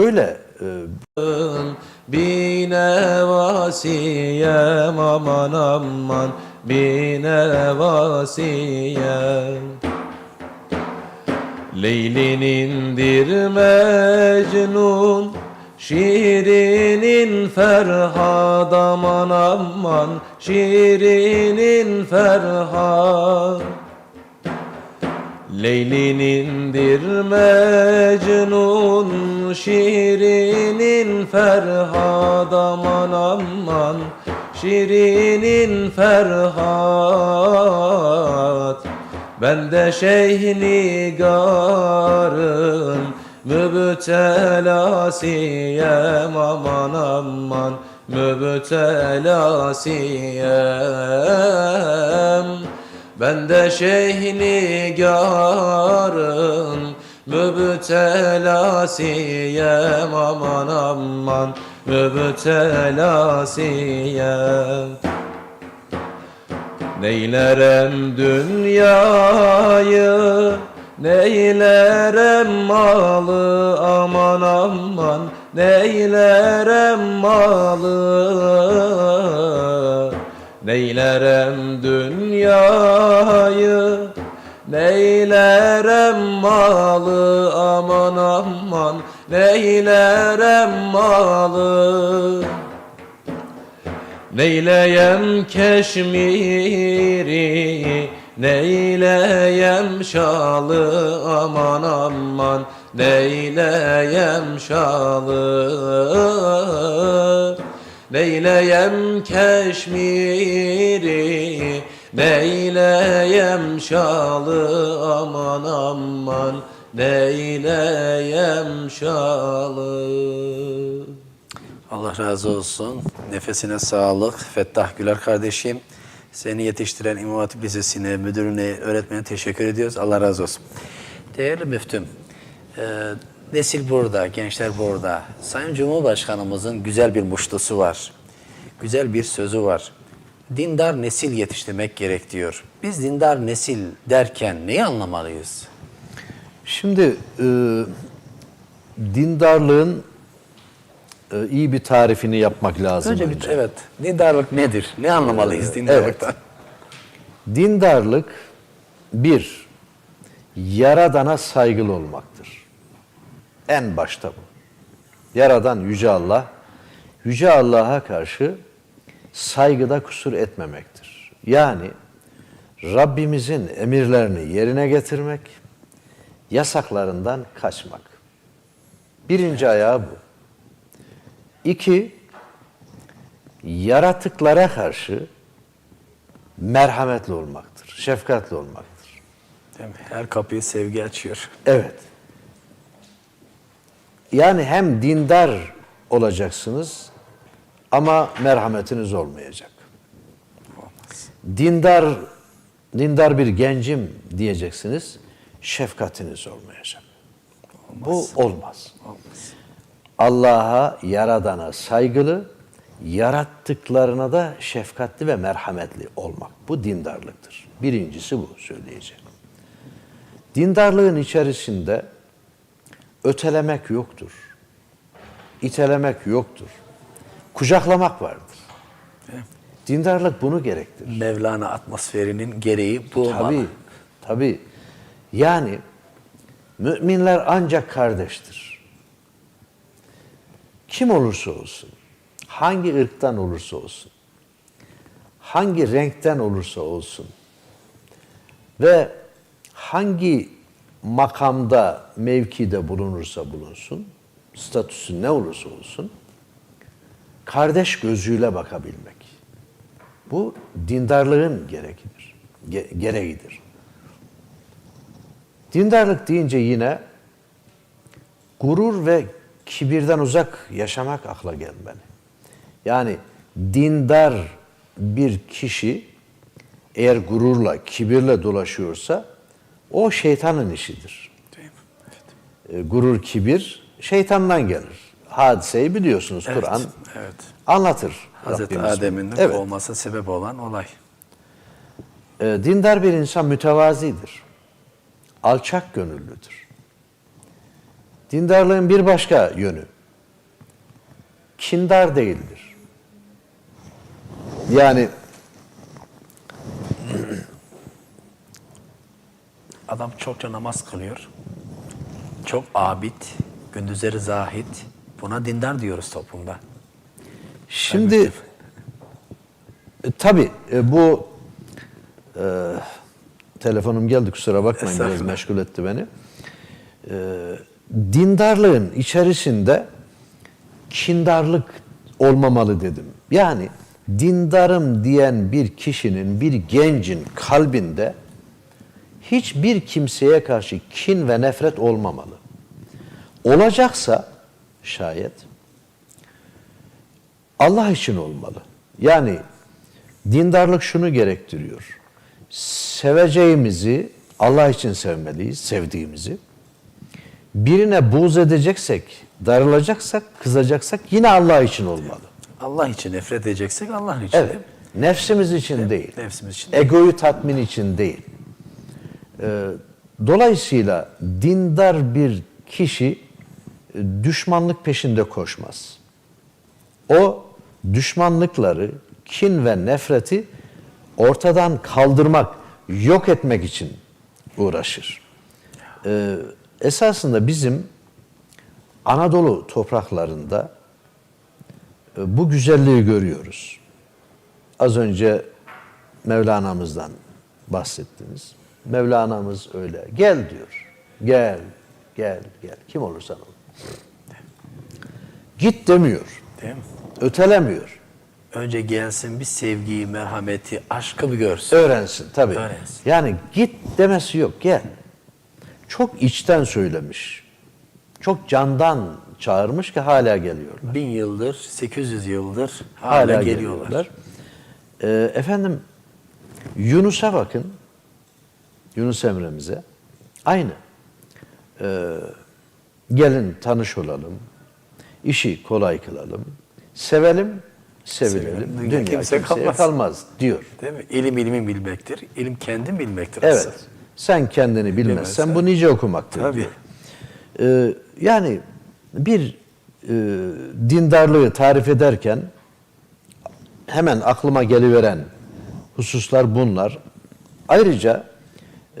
Öyle e, Binevasiyem aman aman. Binevasiyem Leylinindir Mecnun Şirinin Ferhad aman aman. Şirinin Ferhad Leylinindir Mecnun Şirinin Ferhad aman aman Şirinin Ferhad. Ben de Şeyh Nigar'ın Mübtelasiyem aman aman Mübtelasiyem ben de Şeyh Nigar'ın mübtelasiyem aman aman mübtelasiyem Neylerem dünyayı Neylerem malı aman aman Neylerem malı Neylerem dünyayı Neylerem malı aman aman Neylerem malı. Neyleyem keşmiri Neyleyem şalı aman aman Neyleyem şalı Neyleyem keşmiri Neyleyem şalı aman aman Neyleyem şalı Allah razı olsun. Nefesine sağlık. Fettah Güler kardeşim. Seni yetiştiren İmam Hatip Lisesi'ne, müdürüne, öğretmene teşekkür ediyoruz. Allah razı olsun. Değerli müftüm, e, nesil burada, gençler burada. Sayın Cumhurbaşkanımızın güzel bir muştusu var. Güzel bir sözü var. Dindar nesil yetiştirmek gerek diyor. Biz dindar nesil derken neyi anlamalıyız? Şimdi e, dindarlığın e, iyi bir tarifini yapmak lazım. Önce önce. bir, evet, dindarlık nedir? Ne anlamalıyız dindarlıktan? Dindarlık bir, Yaradan'a saygılı olmaktır. En başta bu. Yaradan Yüce Allah, Yüce Allah'a karşı saygıda kusur etmemektir. Yani Rabbimizin emirlerini yerine getirmek, yasaklarından kaçmak. Birinci ayağı bu. İki, yaratıklara karşı merhametli olmaktır, şefkatli olmaktır. Her kapıyı sevgi açıyor. Evet. Yani hem dindar olacaksınız ama merhametiniz olmayacak. Dindar dindar bir gencim diyeceksiniz, şefkatiniz olmayacak. Bu olmaz. Allah'a, yaradana saygılı, yarattıklarına da şefkatli ve merhametli olmak. Bu dindarlıktır. Birincisi bu söyleyeceğim. Dindarlığın içerisinde ötelemek yoktur. İtelemek yoktur. Kucaklamak vardır. Dindarlık bunu gerektirir. Mevlana atmosferinin gereği bu Tabii, olmalı. tabii. Yani müminler ancak kardeştir. Kim olursa olsun, hangi ırktan olursa olsun, hangi renkten olursa olsun ve hangi makamda, mevkide bulunursa bulunsun, statüsü ne olursa olsun, kardeş gözüyle bakabilmek. Bu dindarlığın gerekidir, ge- gereğidir. Dindarlık deyince yine gurur ve kibirden uzak yaşamak akla gelmeli. Yani dindar bir kişi eğer gururla, kibirle dolaşıyorsa o şeytanın işidir. E, gurur, kibir şeytandan gelir. Hadiseyi biliyorsunuz Evet, Kur'an evet. anlatır. Hazreti. Adem'in Evet. olması sebep olan olay. E, dindar bir insan mütevazidir. Alçak gönüllüdür. Dindarlığın bir başka yönü. Kindar değildir. Yani Adam çokça namaz kılıyor. Çok abid, gündüzleri zahid. Buna dindar diyoruz toplumda. Şimdi e, tabii e, bu e, telefonum geldi kusura bakmayın biraz meşgul etti beni. E, dindarlığın içerisinde kindarlık olmamalı dedim. Yani dindarım diyen bir kişinin, bir gencin kalbinde hiçbir kimseye karşı kin ve nefret olmamalı. Olacaksa şayet Allah için olmalı. Yani dindarlık şunu gerektiriyor. Seveceğimizi Allah için sevmeliyiz, sevdiğimizi. Birine buğz edeceksek, darılacaksak, kızacaksak yine Allah için olmalı. Allah için nefret edeceksek Allah'ın için. Evet. Nefsimiz için değil. Nefsimiz için. Egoyu tatmin için değil. Ee, dolayısıyla dindar bir kişi e, düşmanlık peşinde koşmaz. O düşmanlıkları, kin ve nefreti ortadan kaldırmak, yok etmek için uğraşır. Ee, esasında bizim Anadolu topraklarında e, bu güzelliği görüyoruz. Az önce Mevlana'mızdan bahsettiniz. Mevlana'mız öyle. Gel diyor. Gel, gel, gel. Kim olursan ol. Git demiyor. Değil mi? Ötelemiyor. Önce gelsin bir sevgiyi, merhameti, aşkı bir görsün. Öğrensin tabii. Öğrensin. Yani git demesi yok. Gel. Çok içten söylemiş. Çok candan çağırmış ki hala geliyorlar. Bin yıldır, 800 yıldır hala, hala geliyorlar. geliyorlar. Ee, efendim Yunus'a bakın. Yunus Emre'mize. Aynı. Ee, gelin tanış olalım. işi kolay kılalım. Sevelim, sevilelim. Sevelim, dünya kimse kalmaz. kalmaz. diyor. Değil mi? İlim ilmin bilmektir. İlim kendin bilmektir Evet. asıl. Sen kendini bilmezsen Bilmezsen- bu nice okumaktır. Tabii. diyor. Ee, yani bir e, dindarlığı tarif ederken hemen aklıma geliveren hususlar bunlar. Ayrıca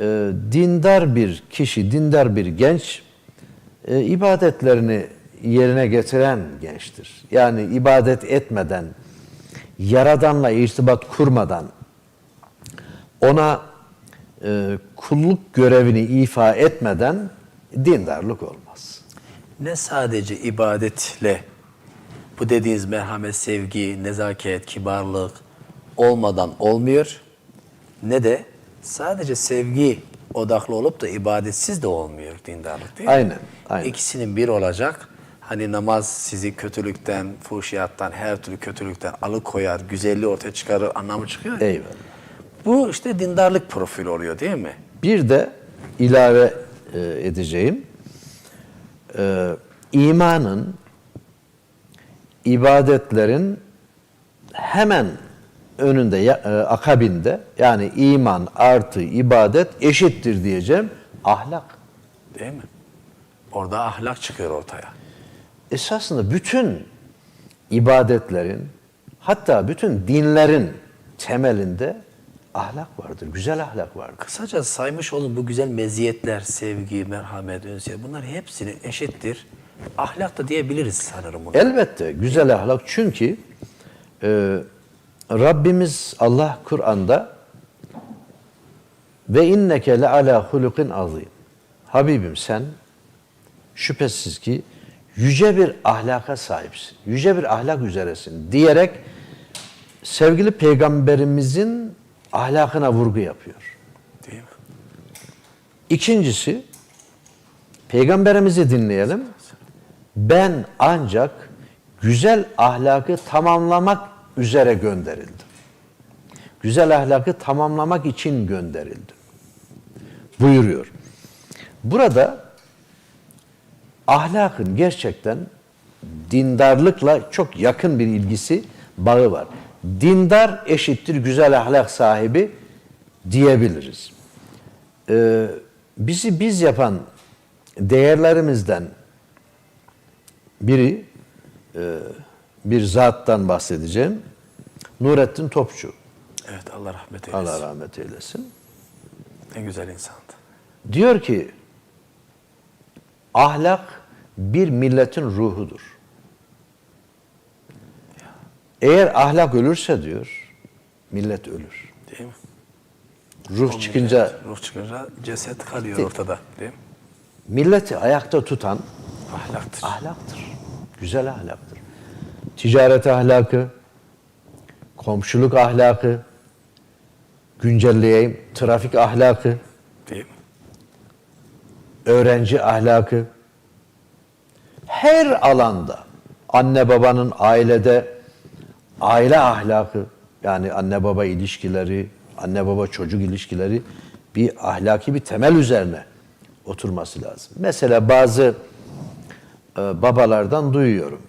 e, dindar bir kişi, dindar bir genç e, ibadetlerini yerine getiren gençtir. Yani ibadet etmeden, Yaradan'la irtibat kurmadan, ona e, kulluk görevini ifa etmeden dindarlık olmaz. Ne sadece ibadetle bu dediğiniz merhamet, sevgi, nezaket, kibarlık olmadan olmuyor. Ne de sadece sevgi odaklı olup da ibadetsiz de olmuyor dindarlık değil mi? Aynen, aynen. İkisinin bir olacak. Hani namaz sizi kötülükten, fuhşiyattan, her türlü kötülükten alıkoyar, güzelliği ortaya çıkarır anlamı çıkıyor. Eyvallah. Bu işte dindarlık profili oluyor değil mi? Bir de ilave e, edeceğim. E, imanın, ibadetlerin hemen önünde, e, akabinde yani iman artı ibadet eşittir diyeceğim. Ahlak. Değil mi? Orada ahlak çıkıyor ortaya. Esasında bütün ibadetlerin hatta bütün dinlerin temelinde ahlak vardır. Güzel ahlak vardır. Kısaca saymış olun bu güzel meziyetler, sevgi, merhamet, ünsiyet bunlar hepsini eşittir. Ahlak da diyebiliriz sanırım bunu. Elbette güzel ahlak çünkü e, Rabbimiz Allah Kur'an'da ve inneke le ala hulukin azim. Habibim sen şüphesiz ki yüce bir ahlaka sahipsin. Yüce bir ahlak üzeresin diyerek sevgili peygamberimizin ahlakına vurgu yapıyor. Değil mi? İkincisi, peygamberimizi dinleyelim. Ben ancak güzel ahlakı tamamlamak üzere gönderildim. Güzel ahlakı tamamlamak için gönderildim. Buyuruyor. Burada ahlakın gerçekten dindarlıkla çok yakın bir ilgisi, bağı var. Dindar eşittir güzel ahlak sahibi diyebiliriz. Ee, bizi biz yapan değerlerimizden Biri e, bir zattan bahsedeceğim. Nurettin Topçu. Evet Allah rahmet eylesin. Allah rahmet eylesin. Ne güzel insandı. Diyor ki ahlak bir milletin ruhudur. Eğer ahlak ölürse diyor millet ölür. Değil mi? Ruh çıkınca Ruh çıkınca ceset kalıyor Değil. ortada. Değil mi? milleti ayakta tutan Ahlaktır. ahlaktır. Güzel ahlaktır. Ticaret ahlakı, komşuluk ahlakı, güncelleyeyim, trafik ahlakı, Değil mi? öğrenci ahlakı, her alanda anne babanın ailede aile ahlakı yani anne baba ilişkileri, anne baba çocuk ilişkileri bir ahlaki bir temel üzerine oturması lazım. Mesela bazı e, babalardan duyuyorum.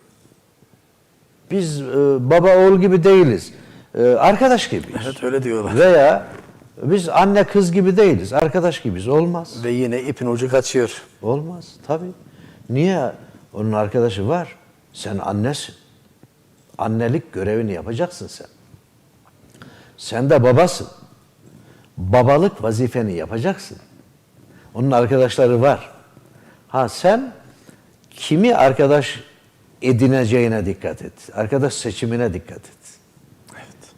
Biz e, baba oğul gibi değiliz. E, arkadaş gibiyiz. Evet öyle diyorlar. Veya biz anne kız gibi değiliz. Arkadaş gibiyiz. Olmaz. Ve yine ipin ucu kaçıyor. Olmaz tabii. Niye? Onun arkadaşı var. Sen annesin. Annelik görevini yapacaksın sen. Sen de babasın. Babalık vazifeni yapacaksın. Onun arkadaşları var. Ha sen kimi arkadaş edineceğine dikkat et. Arkadaş seçimine dikkat et.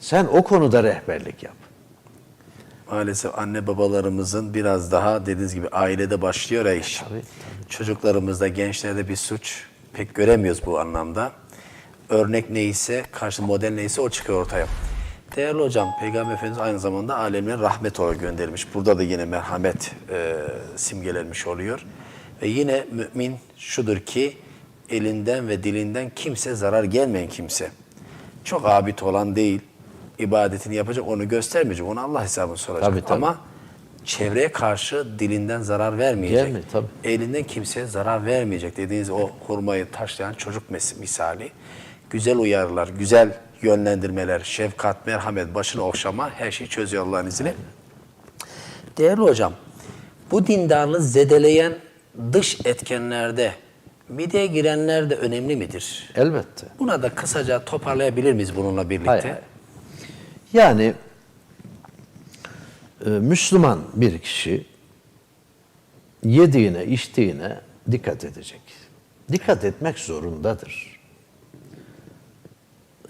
Sen o konuda rehberlik yap. Maalesef anne babalarımızın biraz daha dediğiniz gibi ailede başlıyor ya iş. Tabii, Çocuklarımızda, gençlerde bir suç pek göremiyoruz bu anlamda. Örnek neyse, karşı model neyse o çıkıyor ortaya. Değerli hocam, Peygamber Efendimiz aynı zamanda alemine rahmet olarak gönderilmiş. Burada da yine merhamet e, simgelenmiş oluyor. Ve yine mümin şudur ki elinden ve dilinden kimse zarar gelmeyen kimse. Çok abid olan değil, ibadetini yapacak, onu göstermeyecek. Onu Allah hesabını soracak. Tabii, tabii. Ama çevreye karşı dilinden zarar vermeyecek. Gelmiyor, tabii. Elinden kimseye zarar vermeyecek dediğiniz o hurmayı taşlayan çocuk misali. Güzel uyarılar, güzel yönlendirmeler, şefkat, merhamet, başını okşama her şeyi çözüyor Allah'ın izniyle. Değerli hocam, bu dindarlığı zedeleyen dış etkenlerde mideye girenler de önemli midir? Elbette. Buna da kısaca toparlayabilir miyiz bununla birlikte? Hayır, hayır. Yani e, Müslüman bir kişi yediğine, içtiğine dikkat edecek. Dikkat etmek zorundadır.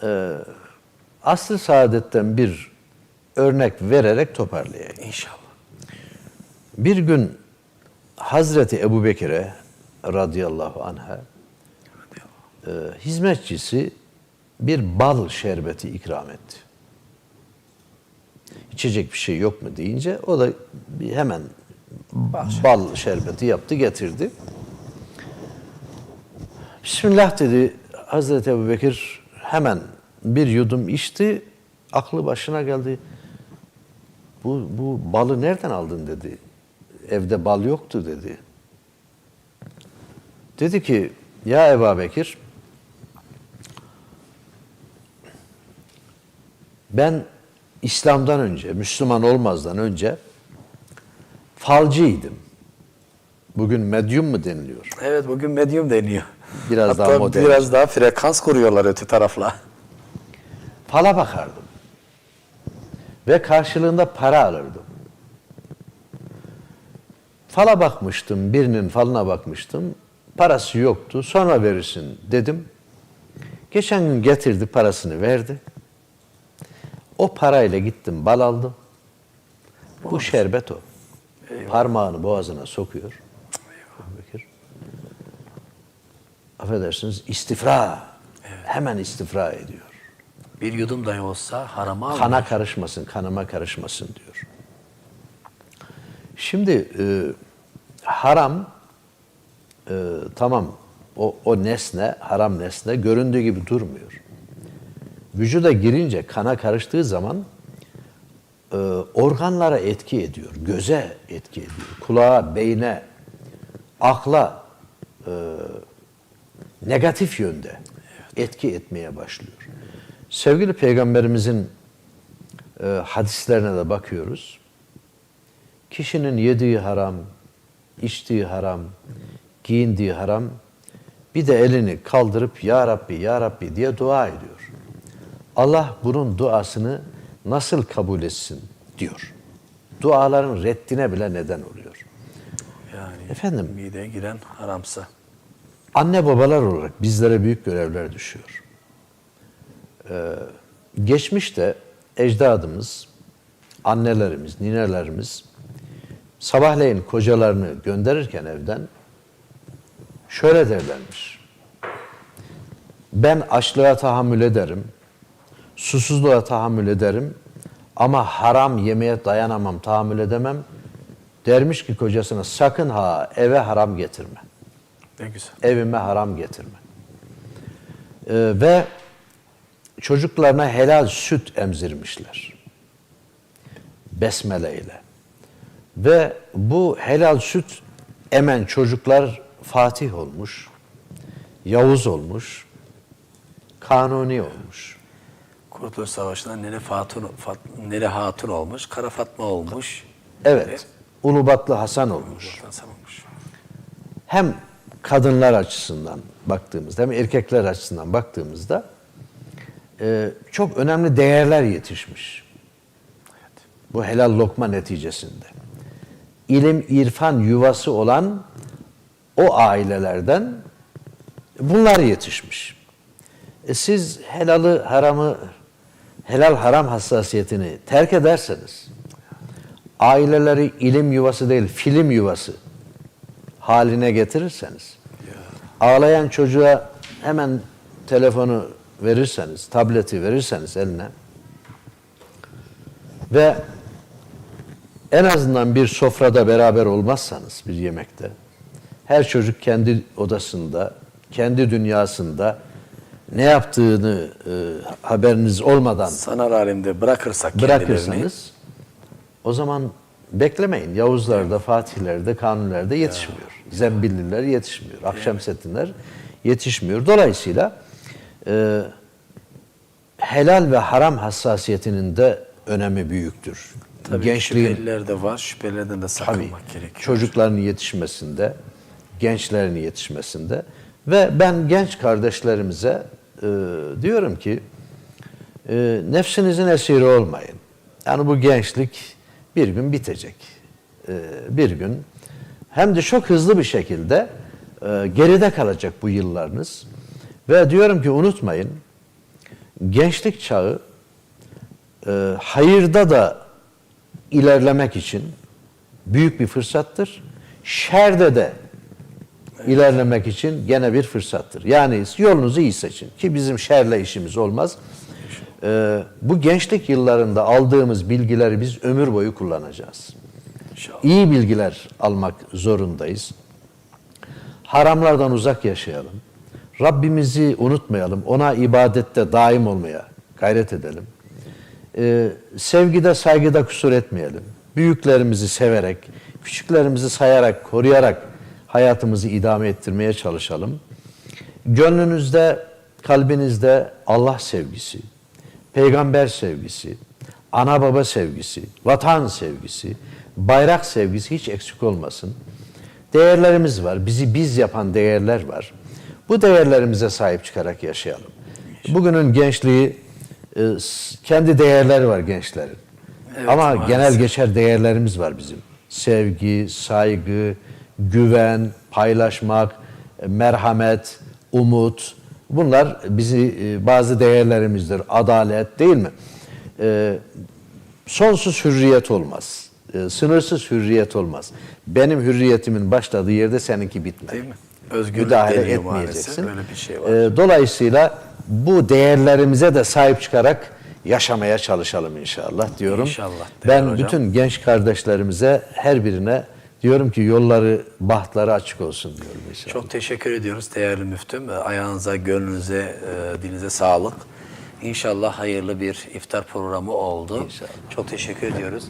E, asıl saadetten bir örnek vererek toparlayayım. İnşallah. Bir gün Hazreti Ebu Bekir'e radıyallahu anh'a e, hizmetçisi bir bal şerbeti ikram etti. İçecek bir şey yok mu deyince o da hemen bal şerbeti yaptı getirdi. Bismillah dedi Hazreti Ebu Bekir hemen bir yudum içti. Aklı başına geldi. Bu, bu balı nereden aldın dedi. Evde bal yoktu dedi. Dedi ki ya Ebu Bekir ben İslam'dan önce, Müslüman olmazdan önce falcıydım. Bugün medyum mu deniliyor? Evet bugün medyum deniyor. Biraz Hatta daha modern. biraz daha frekans kuruyorlar öte tarafla. Fala bakardım. Ve karşılığında para alırdım. Fala bakmıştım, birinin falına bakmıştım. Parası yoktu, sonra verirsin dedim. Geçen gün getirdi, parasını verdi. O parayla gittim, bal aldım. Bu şerbet o. Parmağını boğazına sokuyor. Bekir. Affedersiniz, istifra. Hemen istifra ediyor. Bir yudum dahi olsa harama alma. Kana karışmasın, kanıma karışmasın diyor. Şimdi e, haram e, tamam o, o nesne, haram nesne göründüğü gibi durmuyor. Vücuda girince kana karıştığı zaman e, organlara etki ediyor, göze etki ediyor, kulağa, beyne, akla e, negatif yönde etki etmeye başlıyor. Sevgili Peygamberimizin e, hadislerine de bakıyoruz. Kişinin yediği haram, içtiği haram, giyindiği haram bir de elini kaldırıp Ya Rabbi, Ya Rabbi diye dua ediyor. Allah bunun duasını nasıl kabul etsin diyor. Duaların reddine bile neden oluyor. Yani Efendim? mideye giren haramsa. Anne babalar olarak bizlere büyük görevler düşüyor. Ee, geçmişte ecdadımız, annelerimiz, ninelerimiz sabahleyin kocalarını gönderirken evden şöyle derlermiş. Ben açlığa tahammül ederim, susuzluğa tahammül ederim ama haram yemeye dayanamam, tahammül edemem. Dermiş ki kocasına sakın ha eve haram getirme Ne güzel. evime haram getirme. Ee, ve çocuklarına helal süt emzirmişler. Besmele ile. Ve bu helal süt emen çocuklar Fatih olmuş, Yavuz olmuş, Kanuni olmuş. Kurtuluş Savaşı'nda Nene, Fatun, Fat, Nene Hatun olmuş, Kara Fatma olmuş. Evet, Ulubatlı Hasan olmuş. Hasan olmuş. hem kadınlar açısından baktığımızda hem erkekler açısından baktığımızda e, çok önemli değerler yetişmiş. Bu helal lokma neticesinde. İlim, irfan yuvası olan o ailelerden bunlar yetişmiş. E siz helalı, haramı, helal haram hassasiyetini terk ederseniz, aileleri ilim yuvası değil, film yuvası haline getirirseniz, ağlayan çocuğa hemen telefonu verirseniz, tableti verirseniz eline ve en azından bir sofrada beraber olmazsanız bir yemekte, her çocuk kendi odasında, kendi dünyasında ne yaptığını e, haberiniz olmadan Sanal alemde bırakırsak bırakırsanız o zaman beklemeyin. Yavuzlarda, Fatihlerde, Kanunilerde yetişmiyor. Zembilliler yetişmiyor. Akşemseddinler yetişmiyor. Dolayısıyla e, helal ve haram hassasiyetinin de önemi büyüktür. tabii Gençliğin şüpheliler de var, şüphelilerden de tabii sakınmak gerekiyor. çocukların yetişmesinde, gençlerin yetişmesinde ve ben genç kardeşlerimize e, diyorum ki e, nefsinizin esiri olmayın. Yani bu gençlik bir gün bitecek. E, bir gün hem de çok hızlı bir şekilde e, geride kalacak bu yıllarınız. Ve diyorum ki unutmayın gençlik çağı e, hayırda da ilerlemek için büyük bir fırsattır. Şerde de ilerlemek için gene bir fırsattır. Yani yolunuzu iyi seçin ki bizim şerle işimiz olmaz. Ee, bu gençlik yıllarında aldığımız bilgileri biz ömür boyu kullanacağız. İnşallah. İyi bilgiler almak zorundayız. Haramlardan uzak yaşayalım. Rabbimizi unutmayalım. Ona ibadette daim olmaya gayret edelim. Ee, sevgide, saygıda kusur etmeyelim. Büyüklerimizi severek, küçüklerimizi sayarak, koruyarak hayatımızı idame ettirmeye çalışalım. Gönlünüzde, kalbinizde Allah sevgisi, peygamber sevgisi, ana baba sevgisi, vatan sevgisi, bayrak sevgisi hiç eksik olmasın. Değerlerimiz var, bizi biz yapan değerler var. Bu değerlerimize sahip çıkarak yaşayalım. Bugünün gençliği e, kendi değerleri var gençlerin. Evet, Ama maalesef. genel geçer değerlerimiz var bizim. Sevgi, saygı, güven, paylaşmak, merhamet, umut. Bunlar bizi e, bazı değerlerimizdir. Adalet değil mi? E, sonsuz hürriyet olmaz. E, sınırsız hürriyet olmaz. Benim hürriyetimin başladığı yerde seninki bitmez. Değil mi? Özgürlük Müdahale etmeyeceksin. maalesef. Bir şey var. Dolayısıyla bu değerlerimize de sahip çıkarak yaşamaya çalışalım inşallah diyorum. İnşallah, Ben hocam. bütün genç kardeşlerimize her birine diyorum ki yolları, bahtları açık olsun diyorum inşallah. Çok teşekkür ediyoruz değerli müftüm. Ayağınıza, gönlünüze, e, dilinize sağlık. İnşallah hayırlı bir iftar programı oldu. İnşallah. Çok teşekkür ediyoruz.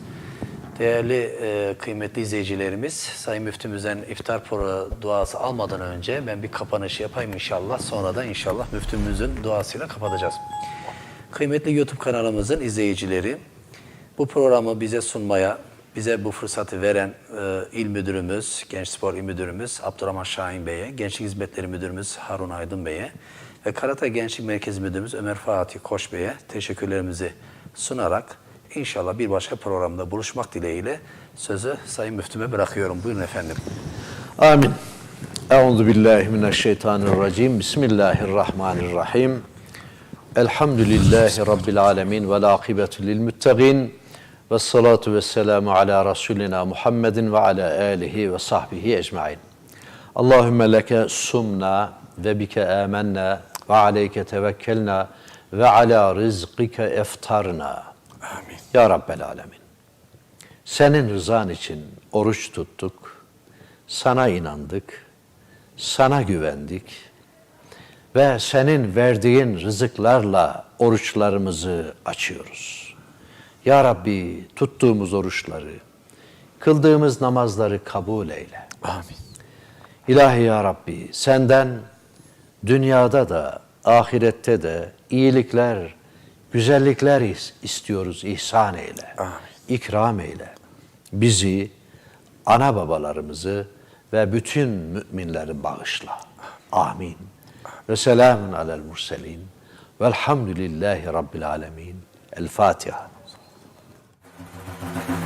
Değerli e, kıymetli izleyicilerimiz, Sayın Müftümüzden iftar pro- duası almadan önce ben bir kapanış yapayım inşallah. Sonra da inşallah müftümüzün duasıyla kapatacağız. Kıymetli YouTube kanalımızın izleyicileri, bu programı bize sunmaya Bize bu fırsatı veren e, il müdürümüz, Genç Spor İl Müdürümüz Abdurrahman Şahin Bey'e, Gençlik Hizmetleri Müdürümüz Harun Aydın Bey'e ve Karatay Gençlik Merkezi Müdürümüz Ömer Fatih Koç Bey'e teşekkürlerimizi sunarak inşallah bir başka programda buluşmak dileğiyle sözü Sayın Müftüme bırakıyorum. Buyurun efendim. Amin. Euzu billahi mineşşeytanirracim. Bismillahirrahmanirrahim. Elhamdülillahi rabbil alamin ve akibetu lil muttaqin. Ve salatu ve selamu ala Resulina Muhammedin ve ala alihi ve sahbihi ecmain. Allahümme leke sumna ve bike amennâ ve aleyke tevekkelna ve ala rizqike eftarna. Amin. Ya Rabbel Alemin. Senin rızan için oruç tuttuk, sana inandık, sana güvendik ve senin verdiğin rızıklarla oruçlarımızı açıyoruz. Ya Rabbi tuttuğumuz oruçları, kıldığımız namazları kabul eyle. Amin. İlahi Ya Rabbi senden dünyada da ahirette de iyilikler, güzellikler is- istiyoruz. ihsan eyle. Amin. ikram eyle. Bizi, ana babalarımızı ve bütün müminleri bağışla. Amin. Ve selamun alel murselin. Velhamdülillahi Rabbil alemin. El Fatiha. Thank you.